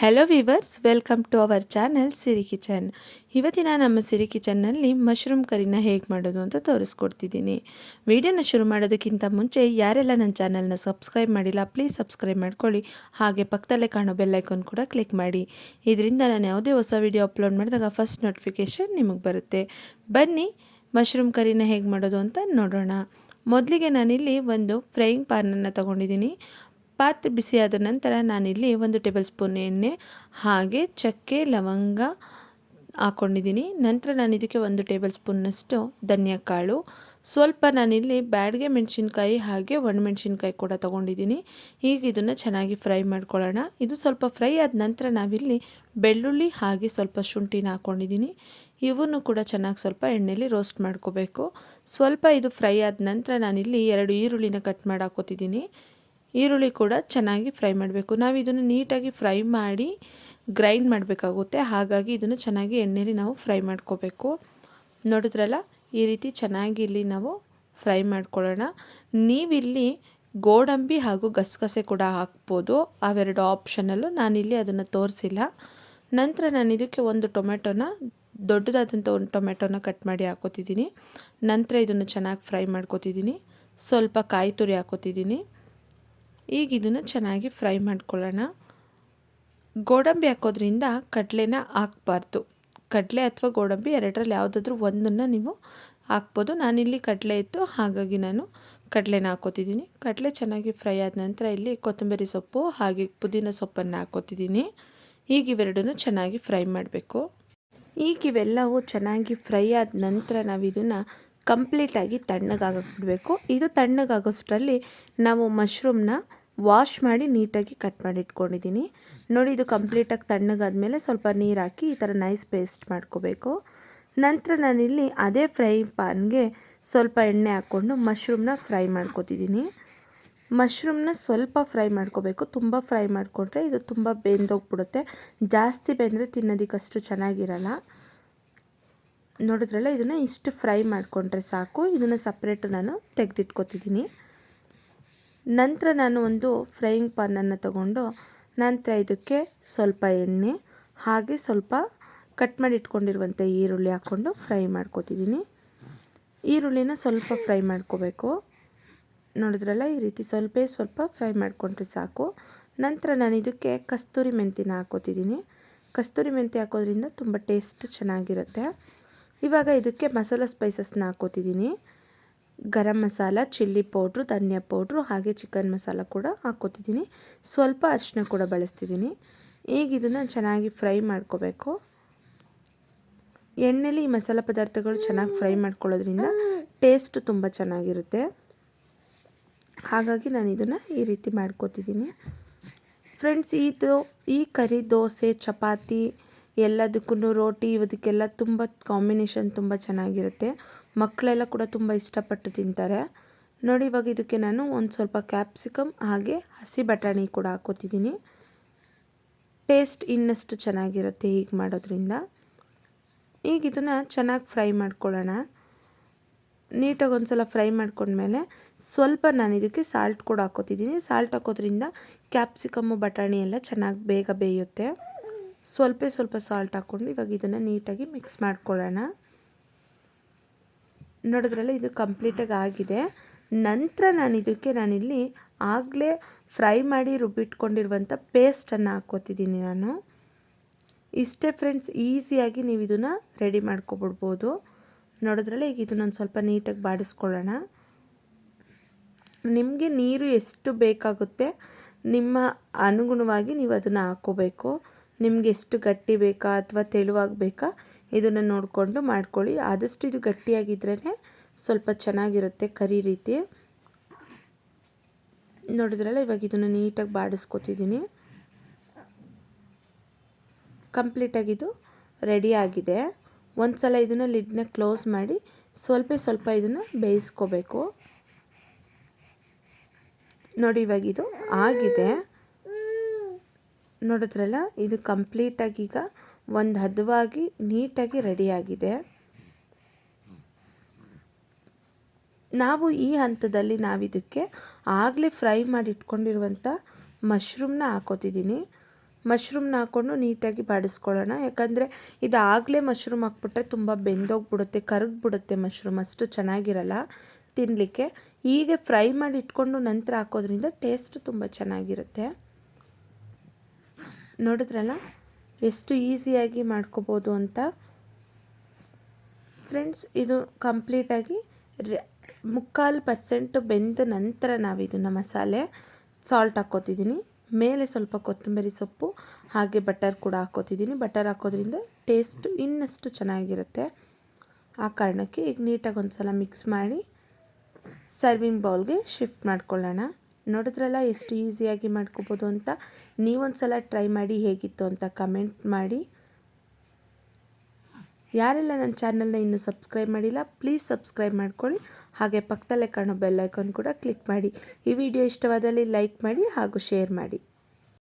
Hello viewers welcome to our channel Siri kitchen ಇವತ್ತಿನ ನಮ್ಮ ಸಿರಿ ಕಿಚನ್ನಲ್ಲಿ mushroom ಕರಿನ ಹೇಗೆ ಮಾಡೋದು ಅಂತ ತೋರಿಸ್ಕೊಡ್ತಿದ್ದೀನಿ. ವಿಡಿಯೋನ ಶುರು ಮಾಡೋದಕ್ಕಿಂತ ಮುಂಚೆ ಯಾರೆಲ್ಲ ನನ್ನ ಚಾನಲ್ನ ಸಬ್ಸ್ಕ್ರೈಬ್ ಮಾಡಿಲ್ಲ ಪ್ಲೀಸ್ ಸಬ್ಸ್ಕ್ರೈಬ್ ಮಾಡ್ಕೊಳ್ಳಿ. ಹಾಗೆ ಪಕ್ಕದಲ್ಲೇ ಕಾಣೋ ಬೆಲ್ಲೈಕನ್ ಕೂಡ ಕ್ಲಿಕ್ ಮಾಡಿ. ಇದರಿಂದ ನಾನು ಯಾವುದೇ ಹೊಸ ವಿಡಿಯೋ ಅಪ್ಲೋಡ್ ಮಾಡಿದಾಗ ಫಸ್ಟ್ ನೋಟಿಫಿಕೇಷನ್ ನಿಮಗೆ ಬರುತ್ತೆ. ಬನ್ನಿ ಮಶ್ರೂಮ್ ಕರಿನ ಹೇಗೆ ಮಾಡೋದು ಅಂತ ನೋಡೋಣ. ಮೊದಲಿಗೆ ನಾನಿಲ್ಲಿ ಒಂದು ಫ್ರೈಯಿಂಗ್ ಪ್ಯಾನನ್ನು ತೊಗೊಂಡಿದ್ದೀನಿ. ಪಾತ್ರೆ ಬಿಸಿಯಾದ ನಂತರ ನಾನಿಲ್ಲಿ ಒಂದು ಟೇಬಲ್ ಸ್ಪೂನ್ ಎಣ್ಣೆ, ಹಾಗೆ ಚಕ್ಕೆ, ಲವಂಗ ಹಾಕ್ಕೊಂಡಿದ್ದೀನಿ ನಂತರ ನಾನು ಇದಕ್ಕೆ ಒಂದು ಟೇಬಲ್ ಸ್ಪೂನ್ನಷ್ಟು ಧನಿಯಾಕಾಳು ಸ್ವಲ್ಪ ನಾನಿಲ್ಲಿ ಬ್ಯಾಡ್ಗೆ ಮೆಣಸಿನ್ಕಾಯಿ ಹಾಗೆ ಒಣಮೆಣಸಿನ್ಕಾಯಿ ಕೂಡ ತೊಗೊಂಡಿದ್ದೀನಿ. ಈಗ ಇದನ್ನು ಚೆನ್ನಾಗಿ ಫ್ರೈ ಮಾಡ್ಕೊಳ್ಳೋಣ. ಇದು ಸ್ವಲ್ಪ ಫ್ರೈ ಆದ ನಂತರ ನಾವಿಲ್ಲಿ ಬೆಳ್ಳುಳ್ಳಿ ಹಾಗೆ ಸ್ವಲ್ಪ ಶುಂಠಿನ ಹಾಕ್ಕೊಂಡಿದ್ದೀನಿ ಇವನ್ನು ಕೂಡ ಚೆನ್ನಾಗಿ ಸ್ವಲ್ಪ ಎಣ್ಣೆಯಲ್ಲಿ ರೋಸ್ಟ್ ಮಾಡ್ಕೋಬೇಕು. ಸ್ವಲ್ಪ ಇದು ಫ್ರೈ ಆದ ನಂತರ ನಾನಿಲ್ಲಿ ಎರಡು ಈರುಳ್ಳಿನ ಕಟ್ ಮಾಡಿ ಹಾಕೋತಿದ್ದೀನಿ. ಈರುಳ್ಳಿ ಕೂಡ ಚೆನ್ನಾಗಿ ಫ್ರೈ ಮಾಡಬೇಕು. ನಾವು ಇದನ್ನು ನೀಟಾಗಿ ಫ್ರೈ ಮಾಡಿ ಗ್ರೈಂಡ್ ಮಾಡಬೇಕಾಗುತ್ತೆ. ಹಾಗಾಗಿ ಇದನ್ನು ಚೆನ್ನಾಗಿ ಎಣ್ಣೆಯಲ್ಲಿ ನಾವು ಫ್ರೈ ಮಾಡ್ಕೋಬೇಕು. ನೋಡಿದ್ರಲ್ಲ, ಈ ರೀತಿ ಚೆನ್ನಾಗಿ ಇಲ್ಲಿ ನಾವು ಫ್ರೈ ಮಾಡ್ಕೊಳ್ಳೋಣ. ನೀವಿಲ್ಲಿ ಗೋಡಂಬಿ ಹಾಗೂ ಗಸಗಸೆ ಕೂಡ ಹಾಕ್ಬೋದು. ಅವೆರಡು ಆಪ್ಷನಲ್ಲೂ ನಾನಿಲ್ಲಿ ಅದನ್ನು ತೋರಿಸಿಲ್ಲ. ನಂತರ ನಾನು ಇದಕ್ಕೆ ಒಂದು ಟೊಮೆಟೊನ ದೊಡ್ಡದಾದಂಥ ಒಂದು ಟೊಮೆಟೊನ ಕಟ್ ಮಾಡಿ ಹಾಕೋತಿದ್ದೀನಿ. ನಂತರ ಇದನ್ನು ಚೆನ್ನಾಗಿ ಫ್ರೈ ಮಾಡ್ಕೋತಿದ್ದೀನಿ. ಸ್ವಲ್ಪ ಕಾಯಿ ತುರಿ ಹಾಕೋತಿದ್ದೀನಿ. ಈಗ ಇದನ್ನು ಚೆನ್ನಾಗಿ ಫ್ರೈ ಮಾಡ್ಕೊಳ್ಳೋಣ. ಗೋಡಂಬಿ ಹಾಕೋದ್ರಿಂದ ಕಡಲೆನ ಹಾಕ್ಬಾರ್ದು. ಕಡಲೆ ಅಥವಾ ಗೋಡಂಬಿ ಎರಡರಲ್ಲಿ ಯಾವುದಾದ್ರೂ ಒಂದನ್ನು ನೀವು ಹಾಕ್ಬೋದು. ನಾನಿಲ್ಲಿ ಕಡಲೆ ಇತ್ತು, ಹಾಗಾಗಿ ನಾನು ಕಡಲೆನ ಹಾಕೋತಿದ್ದೀನಿ. ಕಡಲೆ ಚೆನ್ನಾಗಿ ಫ್ರೈ ಆದ ನಂತರ ಇಲ್ಲಿ ಕೊತ್ತಂಬರಿ ಸೊಪ್ಪು ಹಾಗೆ ಪುದೀನ ಸೊಪ್ಪನ್ನು ಹಾಕೋತಿದ್ದೀನಿ. ಈಗ ಇವೆರಡನ್ನು ಚೆನ್ನಾಗಿ ಫ್ರೈ ಮಾಡಬೇಕು. ಈಗ ಇವೆಲ್ಲವೂ ಚೆನ್ನಾಗಿ ಫ್ರೈ ಆದ ನಂತರ ನಾವು ಇದನ್ನು ಕಂಪ್ಲೀಟಾಗಿ ತಣ್ಣಗಾಗಬಿಡಬೇಕು. ಇದು ತಣ್ಣಗಾಗೋಷ್ಟರಲ್ಲಿ ನಾವು ಮಶ್ರೂಮ್ನ ವಾಶ್ ಮಾಡಿ ನೀಟಾಗಿ ಕಟ್ ಮಾಡಿ ಇಟ್ಕೊಂಡಿದ್ದೀನಿ. ನೋಡಿ, ಇದು ಕಂಪ್ಲೀಟಾಗಿ ತಣ್ಣಗಾದಮೇಲೆ ಸ್ವಲ್ಪ ನೀರು ಹಾಕಿ ಈ ಥರ ನೈಸ್ ಪೇಸ್ಟ್ ಮಾಡ್ಕೋಬೇಕು. ನಂತರ ನಾನಿಲ್ಲಿ ಅದೇ ಫ್ರೈ ಪಾನ್ಗೆ ಸ್ವಲ್ಪ ಎಣ್ಣೆ ಹಾಕ್ಕೊಂಡು ಮಶ್ರೂಮ್ನ ಫ್ರೈ ಮಾಡ್ಕೋತಿದ್ದೀನಿ. ಮಶ್ರೂಮ್ನ ಸ್ವಲ್ಪ ಫ್ರೈ ಮಾಡ್ಕೋಬೇಕು. ತುಂಬ ಫ್ರೈ ಮಾಡಿಕೊಂಡ್ರೆ ಇದು ತುಂಬ ಬೆಂದೋಗ್ಬಿಡುತ್ತೆ. ಜಾಸ್ತಿ ಬೆಂದರೆ ತಿನ್ನೋದಕ್ಕಷ್ಟು ಚೆನ್ನಾಗಿರಲ್ಲ. ನೋಡಿದ್ರಲ್ಲ, ಇದನ್ನು ಇಷ್ಟು ಫ್ರೈ ಮಾಡಿಕೊಂಡ್ರೆ ಸಾಕು. ಇದನ್ನು ಸಪ್ರೇಟ್ ನಾನು ತೆಗೆದಿಟ್ಕೋತಿದ್ದೀನಿ ನಂತರ ನಾನು ಒಂದು ಫ್ರೈಯಿಂಗ್ ಪಾನನ್ನು ತಗೊಂಡು, ನಂತರ ಇದಕ್ಕೆ ಸ್ವಲ್ಪ ಎಣ್ಣೆ, ಹಾಗೆ ಸ್ವಲ್ಪ ಕಟ್ ಮಾಡಿ ಇಟ್ಕೊಂಡಿರುವಂಥ ಈರುಳ್ಳಿ ಹಾಕ್ಕೊಂಡು ಫ್ರೈ ಮಾಡ್ಕೋತಿದ್ದೀನಿ ಈರುಳ್ಳಿನ ಸ್ವಲ್ಪ ಫ್ರೈ ಮಾಡ್ಕೋಬೇಕು. ನೋಡಿದ್ರಲ್ಲ, ಈ ರೀತಿ ಸ್ವಲ್ಪ ಸ್ವಲ್ಪ ಫ್ರೈ ಮಾಡಿಕೊಂಡ್ರೆ ಸಾಕು. ನಂತರ ನಾನು ಇದಕ್ಕೆ ಕಸ್ತೂರಿ ಮೆಂತಿನ ಹಾಕೋತಿದ್ದೀನಿ ಕಸ್ತೂರಿ ಮೆಂತಿ ಹಾಕೋದ್ರಿಂದ ತುಂಬ ಟೇಸ್ಟ್ ಚೆನ್ನಾಗಿರುತ್ತೆ. ಇವಾಗ ಇದಕ್ಕೆ ಮಸಾಲ ಸ್ಪೈಸಸ್ನ ಹಾಕೋತಿದ್ದೀನಿ ಗರಂ ಮಸಾಲ, ಚಿಲ್ಲಿ ಪೌಡ್ರು, ಧನಿಯಾ ಪೌಡ್ರು, ಹಾಗೆ ಚಿಕನ್ ಮಸಾಲ ಕೂಡ ಹಾಕ್ಕೋತಿದ್ದೀನಿ. ಸ್ವಲ್ಪ ಅರಿಶಿನ ಕೂಡ ಬಳಸ್ತಿದ್ದೀನಿ. ಈಗ ಇದನ್ನು ಚೆನ್ನಾಗಿ ಫ್ರೈ ಮಾಡ್ಕೋಬೇಕು. ಎಣ್ಣೆಲಿ ಈ ಮಸಾಲ ಪದಾರ್ಥಗಳು ಚೆನ್ನಾಗಿ ಫ್ರೈ ಮಾಡ್ಕೊಳ್ಳೋದ್ರಿಂದ ಟೇಸ್ಟ್ ತುಂಬ ಚೆನ್ನಾಗಿರುತ್ತೆ. ಹಾಗಾಗಿ ನಾನು ಇದನ್ನು ಈ ರೀತಿ ಮಾಡ್ಕೋತಿದ್ದೀನಿ. ಫ್ರೆಂಡ್ಸ್, ಇದು ಈ ಕರಿ ದೋಸೆ, ಚಪಾತಿ ಎಲ್ಲದಕ್ಕೂ ರೋಟಿ ಇದಕ್ಕೆಲ್ಲ ತುಂಬ ಕಾಂಬಿನೇಷನ್ ತುಂಬ ಚೆನ್ನಾಗಿರುತ್ತೆ. ಮಕ್ಕಳೆಲ್ಲ ಕೂಡ ತುಂಬ ಇಷ್ಟಪಟ್ಟು ತಿಂತಾರೆ. ನೋಡಿ, ಇವಾಗ ಇದಕ್ಕೆ ನಾನು ಒಂದು ಸ್ವಲ್ಪ ಕ್ಯಾಪ್ಸಿಕಮ್ ಹಾಗೆ ಹಸಿ ಬಟಾಣಿ ಕೂಡ ಹಾಕೋತಿದ್ದೀನಿ ಟೇಸ್ಟ್ ಇನ್ನಷ್ಟು ಚೆನ್ನಾಗಿರುತ್ತೆ ಹೀಗೆ ಮಾಡೋದ್ರಿಂದ. ಈಗ ಇದನ್ನು ಚೆನ್ನಾಗಿ ಫ್ರೈ ಮಾಡ್ಕೊಳ್ಳೋಣ. ನೀಟಾಗಿ ಒಂದು ಸಲ ಫ್ರೈ ಮಾಡ್ಕೊಂಡ್ಮೇಲೆ ಸ್ವಲ್ಪ ನಾನು ಇದಕ್ಕೆ ಸಾಲ್ಟ್ ಕೂಡ ಹಾಕೋತಿದ್ದೀನಿ ಸಾಲ್ಟ್ ಹಾಕೋದ್ರಿಂದ ಕ್ಯಾಪ್ಸಿಕಮ್ಮು, ಬಟಾಣಿ ಎಲ್ಲ ಚೆನ್ನಾಗಿ ಬೇಗ ಬೇಯುತ್ತೆ. ಸ್ವಲ್ಪ ಸ್ವಲ್ಪ ಸಾಲ್ಟ್ ಹಾಕ್ಕೊಂಡು ಇವಾಗ ಇದನ್ನು ನೀಟಾಗಿ ಮಿಕ್ಸ್ ಮಾಡ್ಕೊಳ್ಳೋಣ. ನೋಡಿದ್ರಲ್ಲ ಇದು ಕಂಪ್ಲೀಟಾಗಿ ಆಗಿದೆ. ನಂತರ ನಾನು ಇದಕ್ಕೆ ನಾನಿಲ್ಲಿ ಆಗಲೇ ಫ್ರೈ ಮಾಡಿ ರುಬ್ಬಿಟ್ಕೊಂಡಿರುವಂಥ ಪೇಸ್ಟನ್ನು ಹಾಕ್ಕೋತಿದ್ದೀನಿ ನಾನು. ಇಷ್ಟೇ ಫ್ರೆಂಡ್ಸ್ ಈಸಿಯಾಗಿ ನೀವು ಇದನ್ನು ರೆಡಿ ಮಾಡ್ಕೊಬಿಡ್ಬೋದು. ನೋಡಿದ್ರಲ್ಲ ಈಗ ಇದನ್ನೊಂದು ಸ್ವಲ್ಪ ನೀಟಾಗಿ ಬಾಡಿಸ್ಕೊಳ್ಳೋಣ. ನಿಮಗೆ ನೀರು ಎಷ್ಟು ಬೇಕಾಗುತ್ತೆ ನಿಮ್ಮ ಅನುಗುಣವಾಗಿ ನೀವು ಅದನ್ನು ಹಾಕ್ಕೋಬೇಕು. ನಿಮಗೆ ಎಷ್ಟು ಗಟ್ಟಿ ಬೇಕಾ ಅಥವಾ ತೆಳುವಾಗಬೇಕಾ ಇದನ್ನು ನೋಡಿಕೊಂಡು ಮಾಡ್ಕೊಳ್ಳಿ. ಆದಷ್ಟು ಇದು ಗಟ್ಟಿಯಾಗಿದ್ರೇ ಸ್ವಲ್ಪ ಚೆನ್ನಾಗಿರುತ್ತೆ ಕರಿ ರೀತಿ. ನೋಡಿದ್ರಲ್ಲ, ಇವಾಗ ಇದನ್ನು ನೀಟಾಗಿ ಬಾಡಿಸ್ಕೊತಿದ್ದೀನಿ ಕಂಪ್ಲೀಟಾಗಿದು ರೆಡಿ ಆಗಿದೆ. ಒಂದು ಸಲ ಇದನ್ನು ಲಿಡ್ನ ಕ್ಲೋಸ್ ಮಾಡಿ ಸ್ವಲ್ಪ ಸ್ವಲ್ಪ ಇದನ್ನು ಬೇಯಿಸ್ಕೋಬೇಕು. ನೋಡಿ ಇವಾಗಿದು ಆಗಿದೆ. ನೋಡಿದ್ರಲ್ಲ, ಇದು ಕಂಪ್ಲೀಟಾಗಿ ಈಗ ಒಂದು ಹದವಾಗಿ ನೀಟಾಗಿ ರೆಡಿಯಾಗಿದೆ. ನಾವು ಈ ಹಂತದಲ್ಲಿ ನಾವಿದಕ್ಕೆ ಆಗಲೇ ಫ್ರೈ ಮಾಡಿ ಇಟ್ಕೊಂಡಿರುವಂಥ ಮಶ್ರೂಮ್ನ ಹಾಕೋತಿದ್ದೀನಿ. ಮಶ್ರೂಮ್ನ ಹಾಕ್ಕೊಂಡು ನೀಟಾಗಿ ಬಾಡಿಸ್ಕೊಳ್ಳೋಣ. ಯಾಕಂದರೆ ಇದು ಆಗಲೇ ಮಶ್ರೂಮ್ ಹಾಕ್ಬಿಟ್ರೆ ತುಂಬ ಬೆಂದೋಗ್ಬಿಡುತ್ತೆ, ಕರಗ್ಬಿಡುತ್ತೆ ಮಶ್ರೂಮ್, ಅಷ್ಟು ಚೆನ್ನಾಗಿರಲ್ಲ ತಿನ್ನಲಿಕ್ಕೆ ಹೀಗೆ ಫ್ರೈ ಮಾಡಿ ಇಟ್ಕೊಂಡು ನಂತರ ಹಾಕೋದ್ರಿಂದ ಟೇಸ್ಟ್ ತುಂಬ ಚೆನ್ನಾಗಿರುತ್ತೆ. ನೋಡಿದ್ರಲ್ಲ? ಎಷ್ಟು ಈಸಿಯಾಗಿ ಮಾಡ್ಕೋಬೋದು ಅಂತ? ಫ್ರೆಂಡ್ಸ್ ಇದು ಕಂಪ್ಲೀಟಾಗಿ ಮುಕ್ಕಾಲು ಪರ್ಸೆಂಟು ಬೆಂದ ನಂತರ ನಾವು ಇದನ್ನು ಮಸಾಲೆ ಸಾಲ್ಟ್ ಹಾಕ್ಕೋತಿದ್ದೀನಿ ಮೇಲೆ ಸ್ವಲ್ಪ ಕೊತ್ತಂಬರಿ ಸೊಪ್ಪು, ಹಾಗೆ ಬಟರ್ ಕೂಡ ಹಾಕ್ಕೋತಿದ್ದೀನಿ ಬಟರ್ ಹಾಕೋದ್ರಿಂದ ಟೇಸ್ಟ್ ಇನ್ನಷ್ಟು ಚೆನ್ನಾಗಿರುತ್ತೆ. ಆ ಕಾರಣಕ್ಕೆ ಈಗ ನೀಟಾಗಿ ಒಂದು ಸಲ ಮಿಕ್ಸ್ ಮಾಡಿ ಸರ್ವಿಂಗ್ ಬೌಲ್ಗೆ ಶಿಫ್ಟ್ ಮಾಡ್ಕೊಳ್ಳೋಣ. ನೋಡಿದ್ರಲ್ಲ ಎಷ್ಟು ಈಸಿಯಾಗಿ ಮಾಡ್ಕೋಬೋದು ಅಂತ? ನೀವೊಂದು ಸಲ ಟ್ರೈ ಮಾಡಿ ಹೇಗಿತ್ತು ಅಂತ ಕಮೆಂಟ್ ಮಾಡಿ. ಯಾರೆಲ್ಲ ನನ್ನ ಚಾನಲ್ನ ಇನ್ನೂ ಸಬ್ಸ್ಕ್ರೈಬ್ ಮಾಡಿಲ್ಲ, ಪ್ಲೀಸ್ ಸಬ್ಸ್ಕ್ರೈಬ್ ಮಾಡ್ಕೊಳ್ಳಿ. ಹಾಗೆ ಪಕ್ಕದಲ್ಲೇ ಕಾಣೋ ಬೆಲ್ ಐಕಾನ್ ಕೂಡ ಕ್ಲಿಕ್ ಮಾಡಿ. ಈ ವಿಡಿಯೋ ಇಷ್ಟವಾದಲ್ಲಿ ಲೈಕ್ ಮಾಡಿ ಹಾಗೂ ಶೇರ್ ಮಾಡಿ.